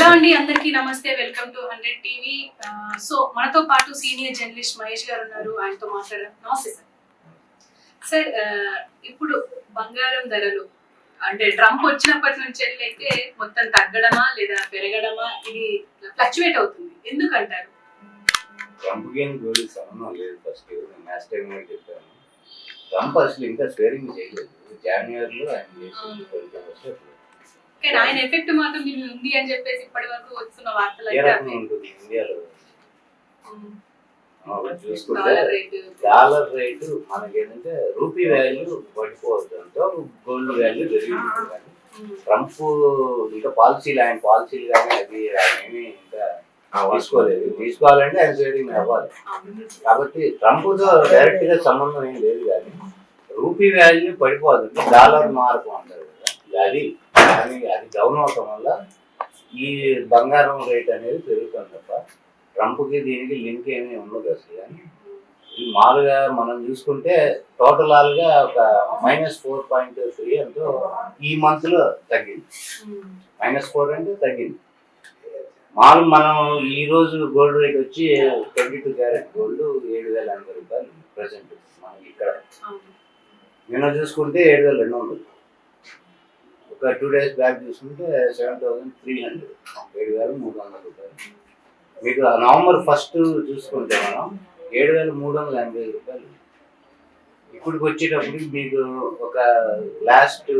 Hello అండి అందరికీ నమస్తే. Welcome to hundred TV. So మనతో పాటు సీనియర్ జర్నలిస్ట్ మహేష్ గారు ఉన్నారు. ఆయనతో మాట్లాడారు నమస్తే సార్. సార్ ఇప్పుడు బంగారం ధరలు అంటే ట్రంప్ వచ్చినప్పటి నుంచి అయితే మొత్తం తగ్గడమా లేదా పెరగడమా ఇది ఫ్లక్చువేట్ అవుతుంది. ఎందుకంటారు? ట్రంప్ గేమ్ గోల్ సంబంధం లేదు ఫస్ట్ నేను మ్యాచ్ టైం కూడా చెప్పాను. ట్రంప్ అసలు ఇంకా స్వేరింగ్ చేయలేదు. జనవరిలో ఆయన పర్సెంట్ కానీ ఆయన ఎఫెక్ట్ మాత్రం దీని ఉంది అని చెప్పేసి ఇప్పటి వరకు వస్తున్న వార్తలు. ఉంటుంది ఇండియాలో? చూసుకుంటే డాలర్ రేటు. డాలర్ రేటు మనకి ఏంటంటే రూపీ వాల్యూ పడిపోవడంతో గోల్డ్ వాల్యూ పెరిగింది కానీ ట్రంప్ ఇంకా పాలసీలు ఆయన పాలసీలు కానీ అవి ఏమీ ఇంకా తీసుకోలేదు. తీసుకోవాలంటే ఆయన స్వేరింగ్ అవ్వాలి. కాబట్టి ట్రంప్తో డైరెక్ట్గా సంబంధం ఏం లేదు కానీ రూపీ వాల్యూ పడిపోతుంది డాలర్ మార్పు అంటారు కదా అది కానీ అది డౌన్ అవటం వల్ల ఈ బంగారం రేట్ అనేది పెరుగుతుంది తప్ప ట్రంప్కి దీనికి లింక్ ఏమీ ఉండదు అసలు. కానీ మామూలుగా మనం చూసుకుంటే టోటల్ ఆల్గా ఒక మైనస్ ఫోర్ పాయింట్ త్రీ ఎంతో ఈ మంత్లో తగ్గింది. మైనస్ ఫోర్ అంటే తగ్గింది. మామూలు మనం ఈ రోజు గోల్డ్ రేట్ వచ్చి ట్వంటీ టూ క్యారెట్ గోల్డ్ ఏడు వేల ఎనభై రూపాయలు ప్రజెంట్ మనకి ఇక్కడ. నిన్న చూసుకుంటే ఏడు వేల రెండు వందలు. ఒక టూ డేస్ బ్యాక్ చూసుకుంటే సెవెన్ థౌసండ్ త్రీ హండ్రెడ్ ఏడు వేల మూడు వందల రూపాయలు. మీకు నవంబర్ ఫస్ట్ చూసుకుంటే మనం ఏడు వేల మూడు వందల ఎనభై రూపాయలు. ఇప్పటికి వచ్చేటప్పుడు మీకు ఒక లాస్ట్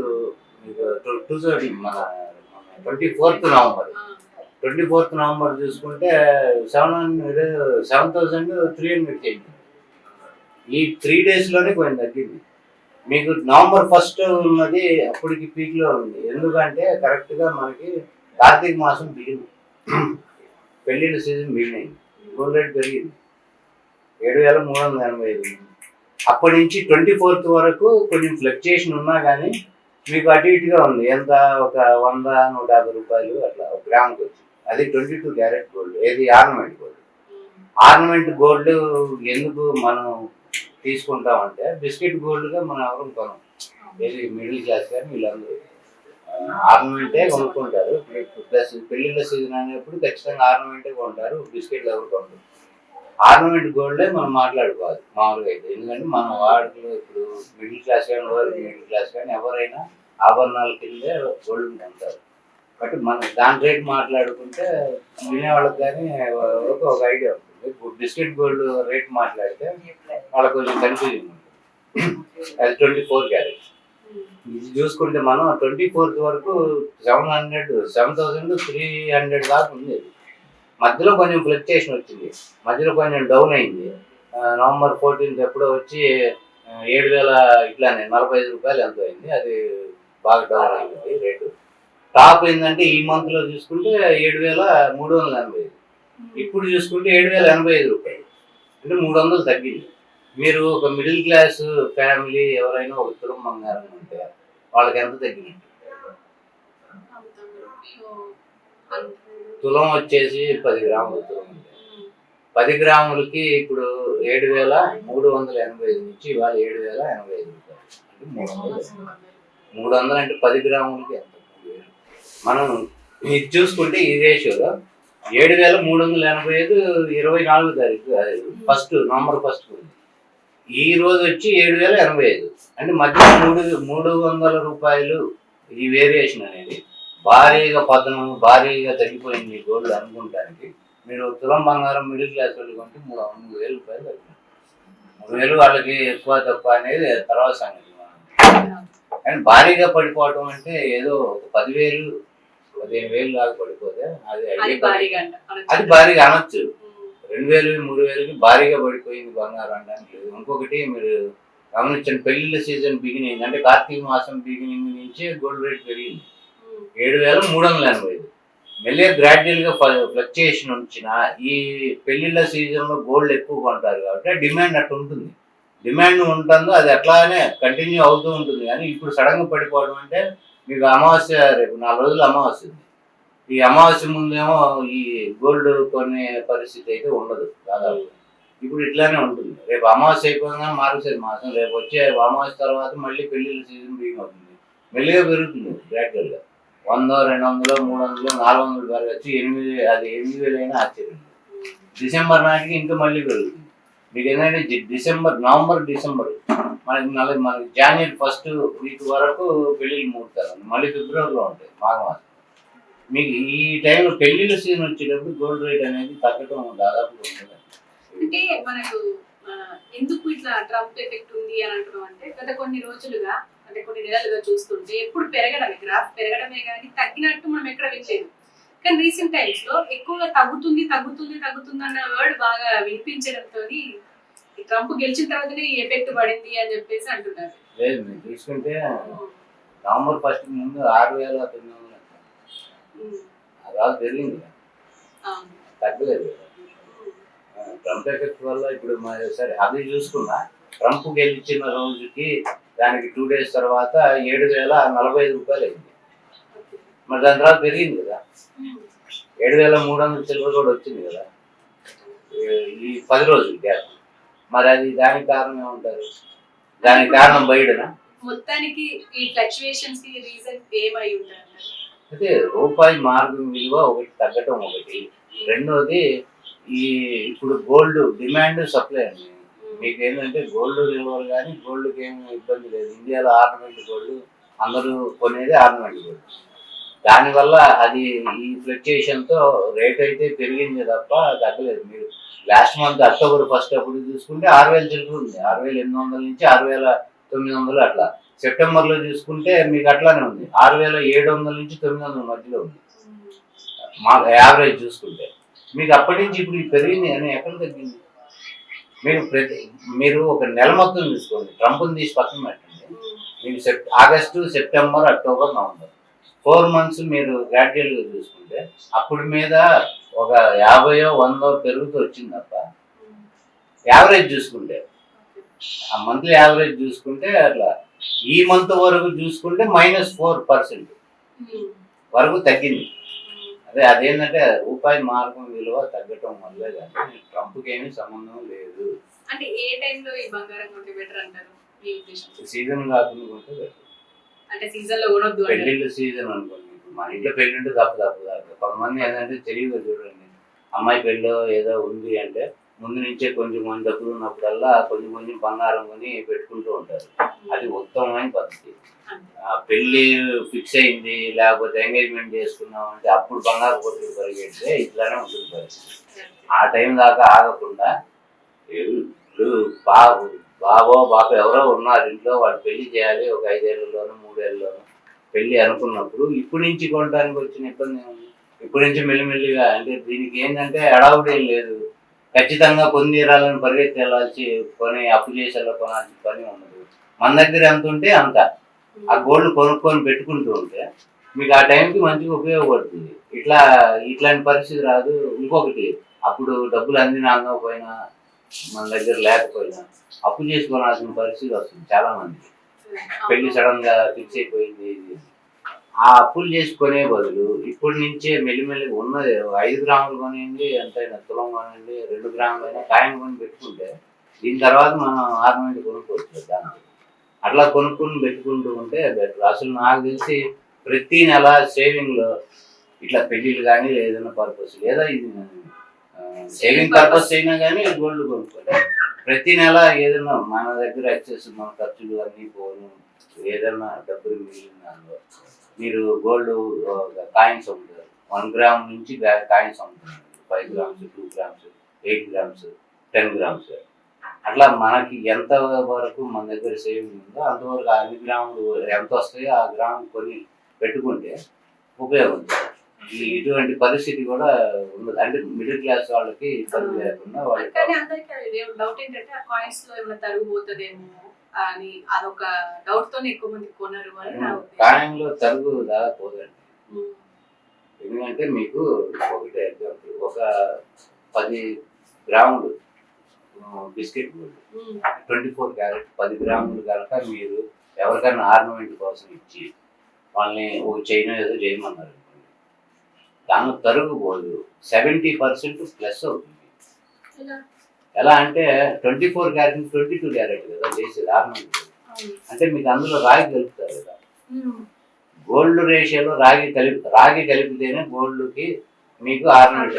మీకు టూ థౌసండ్ మన twenty fourth November twenty fourth November చూసుకుంటే seven hundred seven thousand three hundred చేయండి ఈ త్రీ డేస్లోనే కొంచెం తగ్గింది. మీకు నవంబర్ ఫస్ట్ ఉన్నది అప్పటికి పీక్లో ఉంది. ఎందుకంటే కరెక్ట్గా మనకి కార్తీక మాసం బిగింది. పెళ్ళిళ్ళ సీజన్ బిగినైంది. గోల్డ్ రేట్ పెరిగింది. ఏడు వేల మూడు వందల ఎనభై ఐదు. అప్పటి నుంచి ట్వంటీ ఫోర్త్ వరకు కొంచెం ఫ్లక్చుయేషన్ ఉన్నా కానీ మీకు అటు ఇటుగా ఉంది. ఎంత? ఒక వంద నూట యాభై రూపాయలు అట్లా ఒక గ్రామ్కి వచ్చి అది ట్వంటీ టూ క్యారెట్ గోల్డ్ ఏది ఆర్నమెంట్ గోల్డ్ ఆర్నమెంట్ గోల్డ్ ఎందుకు మనం తీసుకుంటామంటే బిస్కెట్ గోల్డ్గా మనం ఎవరు కొనం. ఏది మిడిల్ క్లాస్ కానీ వీళ్ళందరూ. ఆర్నమెంటే కొనుక్కుంటారు. ప్లస్ పెళ్ళిళ్ళ సీజన్ అనేప్పుడు ఖచ్చితంగా ఆర్నమెంటే కొంటారు. బిస్కెట్లు ఎవరు కొంటారు ఆర్నమెంట్ గోల్డే మనం మాట్లాడుకోవాలి మామూలుగా అయితే. ఎందుకంటే మన వాడుకలో ఇప్పుడు మిడిల్ క్లాస్ కానీ లోవర్ మిడిల్ క్లాస్ కానీ ఎవరైనా ఆభరణాల కిందే గోల్డ్ కొంటారు. బట్ మనం దాని రేట్ మాట్లాడుకుంటే వినేవాళ్ళకి కానీ ఒక ఐడియా ఉంటుంది. ఇప్పుడు బిస్కెట్ గోల్డ్ రేట్ మాట్లాడితే వాళ్ళకి కొంచెం కన్ఫ్యూజన్ ఉంటుంది. అది ట్వంటీ ఫోర్ క్యారెట్. ఇది చూసుకుంటే మనం ట్వంటీ ఫోర్త్ వరకు seven hundred seven thousand three hundred దాకా ఉంది. మధ్యలో కొంచెం ఫ్లక్చుయేషన్ వచ్చింది. మధ్యలో కొంచెం డౌన్ అయింది. నవంబర్ ఫోర్టీన్త్ ఎప్పుడో వచ్చి ఏడు వేల ఇట్లానే నలభై ఐదు రూపాయలు ఎంత అయింది. అది బాగా డౌన్ అయింది రేటు. టాప్ ఏంటంటే ఈ మంత్లో చూసుకుంటే ఏడు వేల మూడు వందల ఎనభై ఐదు. ఇప్పుడు చూసుకుంటే ఏడు వేల ఎనభై ఐదు రూపాయలు. అంటే మూడు వందలు తగ్గింది. మీరు ఒక మిడిల్ క్లాస్ ఫ్యామిలీ ఎవరైనా ఒక తులం బంగారం ఉంటే వాళ్ళకి ఎంత తగ్గినట్టు తులం వచ్చేసి పది గ్రాములు తులం పది గ్రాములకి ఇప్పుడు ఏడు వేల మూడు వందల ఎనభై ఐదు నుంచి ఇవాళ ఏడు వేల ఎనభై ఐదు రూపాయలు. మూడు వందలు మూడు వందలు అంటే పది గ్రాములకి ఎంత? మనం ఇది చూసుకుంటే ఈ రేషియోలో ఏడు వేల మూడు వందల ఎనభై ఐదు ఇరవై నాలుగు తారీఖు ఫస్ట్ నవంబర్ ఫస్ట్ ఈ రోజు వచ్చి ఏడు వేల ఎనభై ఐదు. అంటే మధ్య మూడు మూడు వందల రూపాయలు ఈ వేరియేషన్ అనేది భారీగా పతనం భారీగా తగ్గిపోయింది గోల్డ్ అనుకుంటానికి. మీరు తులం బంగారం మిడిల్ క్లాస్ వాళ్ళు కొంటే మూడు మూడు వేలు రూపాయలు తగ్గింది మూడు వేలు వాళ్ళకి ఎక్కువ తక్కువ అనేది తర్వాత సంగతి. కానీ భారీగా పడిపోవటం అంటే ఏదో ఒక పదివేలు పదిహేను వేలు దాకా పడిపోతే అది అది. భారీగా అనొచ్చు. రెండు వేలు మూడు వేలకి భారీగా పడిపోయింది బంగారం అనడానికి లేదు. ఇంకొకటి మీరు గమనించండి పెళ్ళిళ్ళ సీజన్ బిగినింగ్ అంటే కార్తీక మాసం బిగినింగ్ నుంచి గోల్డ్ రేట్ పెరిగింది. ఏడు వేల మూడు వందల ఎనభై ఐదు. మెల్లిగా గ్రాడ్యువల్గా ఫ్లక్చుయేషన్ వచ్చిన ఈ పెళ్ళిళ్ళ సీజన్లో గోల్డ్ ఎక్కువ కొంటారు కాబట్టి డిమాండ్ అట్టు ఉంటుంది. డిమాండ్ ఉంటుందో అది అట్లానే కంటిన్యూ అవుతూ ఉంటుంది. కానీ ఇప్పుడు సడన్గా పడిపోవడం అంటే మీకు అమావాస్య రేపు నాలుగు రోజులు అమావాస్య ఉంది. ఈ అమావాస్య ముందేమో ఈ గోల్డ్ కొనే పరిస్థితి అయితే ఉండదు దాదాపు ఇప్పుడు ఇట్లానే ఉంటుంది. రేపు అమావాస్య అయిపోగానే మార్గశిర మాసం. రేపు వచ్చే అమావాస్య తర్వాత మళ్ళీ పెళ్ళిళ్ళ సీజన్ బియ్యం అవుతుంది. మెల్లిగా పెరుగుతుంది గ్రాడ్యువల్ వంద రెండు వందలు మూడు వందలు నాలుగు వందలు పెరగచ్చు ఎనిమిది అది ఎనిమిది వేలైనా ఆశ్చర్యం. డిసెంబర్ నాటికి ఇంకా మళ్ళీ పెరుగుతుంది. మీకు ఏంటంటే డిసెంబర్ నవంబర్ డిసెంబర్. మనకి మళ్ళీ మనకి జనవరి ఫస్ట్ వీక్ వరకు పెళ్ళిళ్ళు మూడతారు మళ్ళీ ఫిబ్రవరిలో ఉంటాయి మాఘమాసం. మీకు ఈ టైంలో పెళ్ళిళ్ళ సీజన్ వచ్చేటప్పుడు గోల్డ్ రేట్ అనేది తగ్గటం దాదాపు ఉంటుంది? అంటే మనకు ఎందుకు ఇట్లా ట్రంప్ ఎఫెక్ట్ ఉంది అని అంటున్నాం అంటే గత కొన్ని రోజులుగా అంటే కొన్ని నెలలుగా చూస్తుంటే ఎప్పుడు పెరగడమే గ్రాఫ్ పెరగడమే కానీ తగ్గినట్టు మనం ఎక్కడ వినలేదు. కానీ రీసెంట్ టైమ్స్లో ఎక్కువగా తగ్గుతుంది తగ్గుతుంది తగ్గుతుంది అన్న వర్డ్ బాగా వినిపించడంతో ట్రంప్ గెలిచిన తర్వాతనే ఈ ఎఫెక్ట్ పడింది అని చెప్పేసి అంటున్నారు. లేదు మీరు చూసుకుంటే నవంబర్ ఫస్ట్ ముందు ఆరు వేల తొమ్మిది వందలు ఉమ్, ఆ రాజు పెరిగింది కదా, అవును. తగ్గలేదు. ట్రంప్ ఎఫెక్ట్ వల్ల ఇప్పుడు సరే అది చూసుకున్నా ట్రంప్ గెలిచిన రోజుకి దానికి టూ డేస్ తర్వాత ఏడు వేల నలభై ఐదు రూపాయలు అయింది. మరి దాని తర్వాత పెరిగింది కదా. ఏడు వేల మూడు వందల చిల్లర కూడా వచ్చింది కదా. ఈ- పది రోజులు గ్యాప్. మరి అది దానికి కారణం ఏమంటారు? దానికి కారణం బయటనా? మొత్తానికి ఈ ఫ్లక్చుయేషన్స్కి రీజన్ ఏమై ఉంటారు అయితే రూపాయి మార్గం విలువ ఒకటి తగ్గటం ఒకటి. రెండోది ఈ ఇప్పుడు గోల్డ్ డిమాండ్ సప్లై అండి. మీకు ఏంటంటే గోల్డ్ నిల్వలు కానీ గోల్డ్కి ఏమి ఇబ్బంది లేదు. ఇండియాలో ఆర్నమెంట్ గోల్డ్ అందరూ కొనేది ఆర్నమెంట్ గోల్డ్. దానివల్ల అది ఈ ఫ్లక్చుయేషన్తో రేట్ అయితే పెరిగింది తప్ప తగ్గలేదు. మీరు లాస్ట్ మంత్ అక్టోబర్ ఫస్ట్ అప్పుడు చూసుకుంటే ఆరు వేల చిల్లర ఉంది. ఆరు వేల ఎనిమిది వందల నుంచి ఆరు వేల తొమ్మిది వందలు అట్లా. సెప్టెంబర్లో చూసుకుంటే మీకు అట్లానే ఉంది. ఆరు వేల ఏడు వందల నుంచి తొమ్మిది వందల మధ్యలో ఉంది. మా యావరేజ్ చూసుకుంటే. మీకు అప్పటి నుంచి ఇప్పుడు పెరిగింది అని ఎక్కడ తగ్గింది? మీరు ప్రతి మీరు ఒక నెల మొత్తం తీసుకోండి ట్రంప్ని తీసి పక్కన పెట్టండి. మీకు Sep August September October November four months మీరు గ్రాడ్యువల్గా చూసుకుంటే అప్పుడు మీద ఒక యాభయో వందో పెరుగుతూ వచ్చింది తప్ప యావరేజ్ చూసుకుంటే. ఆ మంత్లీ యావరేజ్ చూసుకుంటే అట్లా ఈ మంత్ వరకు చూసుకుంటే మైనస్ ఫోర్ పర్సెంట్. వరకు తగ్గింది. అదే అదేంటంటే రూపాయి మార్గం విలువ తగ్గటం వల్లే కానీ ట్రంప్కి ఏమీ సంబంధం లేదు. అంటే ఏ టైంలో ఈ బంగారం కొంటే బెటర్ అంటారు? సీజన్ కాకుండా కొంటే better. అంటే సీజన్లో కొనొద్దు పెళ్ళిళ్ళ సీజన్ అనుకోండి. మన ఇంట్లో పెళ్ళింటే తప్పు తప్పు తప్పు కొంతమంది ఏంటంటే తెలియదు చూడండి. అమ్మాయి పెళ్ళి ఏదో ఉంది అంటే ముందు నుంచే కొంచెం కొంచెం డబ్బులు ఉన్నప్పుడల్లా కొంచెం కొంచెం బంగారం కొని పెట్టుకుంటూ ఉంటారు. అది ఉత్తమమైన పద్ధతి. పెళ్ళి ఫిక్స్ అయింది లేకపోతే ఎంగేజ్మెంట్ చేసుకున్నాం అంటే అప్పుడు బంగారు కొట్టుకు పరిగెడితే ఇట్లానే ఉంటుంది పరిస్థితి. ఆ టైం దాకా ఆగకుండా ఇప్పుడు బాబు బాబో బాబు ఎవరో ఉన్నారు ఇంట్లో వాళ్ళు పెళ్ళి చేయాలి ఒక ఐదేళ్ళలోనూ మూడేళ్ళలోనూ పెళ్ళి అనుకున్నప్పుడు ఇప్పటి నుంచి కొనడానికి వచ్చిన ఇబ్బంది ఏముంది? ఇప్పటి నుంచి మెల్లిమెల్లిగా అంటే దీనికి ఏంటంటే అడావుడు ఏం లేదు. ఖచ్చితంగా కొన్ని తీరాలని పరిగెత్తి వెళ్ళాల్సి కొని అప్పు చేసేలా కొనాల్సిన పని ఉండదు. మన దగ్గర ఎంత ఉంటే అంత. ఆ గోల్డ్ కొనుక్కొని పెట్టుకుంటూ ఉంటే మీకు ఆ టైంకి మంచిగా ఉపయోగపడుతుంది. ఇట్లా ఇట్లాంటి పరిస్థితి రాదు. ఇంకొకటి అప్పుడు డబ్బులు అందినా అందకపోయినా మన దగ్గర లేకపోయినా అప్పు చేసుకోవాల్సిన పరిస్థితి వస్తుంది చాలా మంది పెళ్ళి సడన్గా ఫిక్స్ అయిపోయింది ఇది. ఆ అప్పులు చేసుకునే బదులు ఇప్పటి నుంచే మెల్లిమెల్లి ఉన్నది ఐదు గ్రాములు కొనివ్వండి ఎంతైనా తులం కొనండి రెండు గ్రాములు అయినా కాయం కొని పెట్టుకుంటే దీని తర్వాత మనం ఆర్నమెంట్ కొనుక్కోవచ్చు దానికి అట్లా కొనుక్కుని పెట్టుకుంటూ ఉంటే బెటర్. అసలు నాకు తెలిసి ప్రతి నెల సేవింగ్లో ఇట్లా పెళ్ళిళ్ళు కానీ ఏదైనా పర్పస్ లేదా ఇది సేవింగ్ పర్పస్ అయినా కానీ గోల్డ్ కొనుక్కోవాలి. ప్రతి నెల ఏదైనా మన దగ్గర వచ్చేసి మన ఖర్చులు అన్నీ పోను. ఏదైనా డబ్బులు మిగిలిన మీరు గోల్డ్ కాయిన్స్ అమ్ముతారు. వన్ గ్రామ్ నుంచి కాయిన్స్ అమ్ముతారు. Five grams two grams eight grams ten grams అట్లా మనకి ఎంత వరకు మన దగ్గర సేవింగ్ ఉందో అంతవరకు అన్ని గ్రాములు ఎంత వస్తాయో ఆ గ్రామ్ కొని పెట్టుకుంటే ఉపయోగం. ఇటువంటి పరిస్థితి కూడా ఉండదు అంటే మిడిల్ క్లాస్ వాళ్ళకి ఇబ్బంది లేకుండా కానీ అందరికి డౌట్ ఏంటంటే ఆ కాయిన్స్లో ఏమైనా తరుగు పోతుందేమో అని అదొక డౌట్ తోనే ఎక్కువ మంది కొనరు అని నా ఉద్దేశం. కాయంలో తరుగు. ఎందుకంటే మీకు ఒకటే ఎగ్జాంపుల్ ఒక పది గ్రాములు బిస్కెట్. ట్వంటీ ఫోర్ క్యారెట్ పది గ్రాములు కనుక మీరు ఎవరికైనా ఆర్నమెంట్ కోసం ఇచ్చి వాళ్ళని ఒక చైన్ ఏదో చేయమన్నారు. అనుకోండి దానిలో తరుగు పోదు. సెవెంటీ పర్సెంట్ ప్లస్ అవుతుంది. ఎలా? అంటే twenty four carat twenty two carat కదా చేసేది ఆర్నమెంట్. అంటే మీకు అందులో రాయి కలుపుతారు కదా. గోల్డ్ రేషియోలో రాగి కలిపి రాగి కలిపితేనే గోల్డ్కి మీకు ఆర్నమెంట్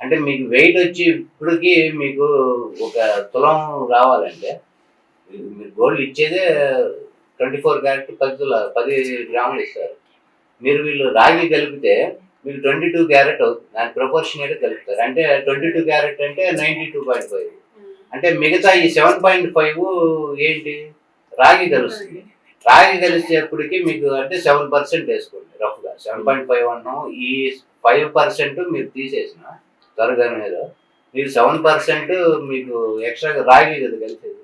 అంటే మీకు వెయిట్ వచ్చి ఇప్పటికి మీకు ఒక తులం రావాలంటే మీరు గోల్డ్ ఇచ్చేదే ట్వంటీ ఫోర్ క్యారెట్ పది తుల పది గ్రాములు ఇస్తారు. మీరు వీళ్ళు రాగి కలిపితే మీకు ట్వంటీ టూ క్యారెట్ అవుతుంది. దాని ప్రపోర్షనేట్ కలుపుతారు అంటే ట్వంటీ టూ క్యారెట్ అంటే నైంటీ టూ పాయింట్ ఫైవ్. అంటే మిగతా ఈ సెవెన్ పాయింట్ ఫైవ్ ఏంటి? రాగి కలుస్తుంది. రాగి కలిసేప్పటికి మీకు అంటే సెవెన్ పర్సెంట్ వేసుకోండి రఫ్గా. సెవెన్ పాయింట్ ఫైవ్ అన్నాం ఈ ఫైవ్ పర్సెంట్ మీరు తీసేసిన త్వరగా మీద మీకు సెవెన్ పర్సెంట్ మీకు ఎక్స్ట్రా రాగి కదా కలిసేది.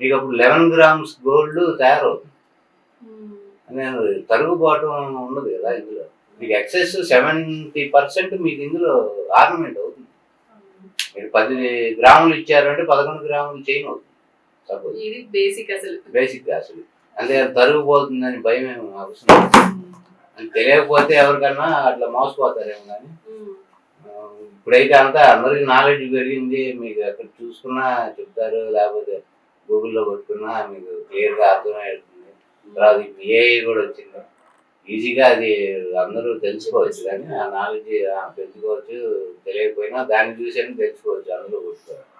మీకు అప్పుడు లెవెన్ గ్రామ్స్ గోల్డ్ తయారవుతుంది. నేను తరుగుబాటు ఉన్నది కదా ఇందులో. మీకు ఎక్సెస్ సెవెంటీ పర్సెంట్ మీకు ఇందులో ఆర్నమెంట్ అవుతుంది. మీరు పది గ్రాములు ఇచ్చారంటే పదకొండు గ్రాములు చైన్ అవుతుంది. సపోజ్ ఇది బేసిక్ అసలు. బేసిక్ అసలు. అంటే తరుగుపోతుందని భయం ఏమి అవసరం లేదు. అది తెలియకపోతే ఎవరికన్నా అట్లా మోసపోతారేమో కానీ ఆ, ఇప్పుడైతే అంతా అందరికి నాలెడ్జ్ పెరిగింది. మీకు అక్కడ చూసుకున్నా చెప్తారు. లేకపోతే గూగుల్లో కొట్టుకున్నా మీకు క్లియర్గా అర్థమవుతుంది తర్వాత ఇప్పుడు ఏఐ కూడా వచ్చింది. ఈజీగా అది అందరూ తెలుసుకోవచ్చు కానీ ఆ నాలెడ్జ్ పెంచుకోవచ్చు తెలియకపోయినా దాన్ని చూసి తెలుసుకోవచ్చు అందులో కొట్టుకోవచ్చు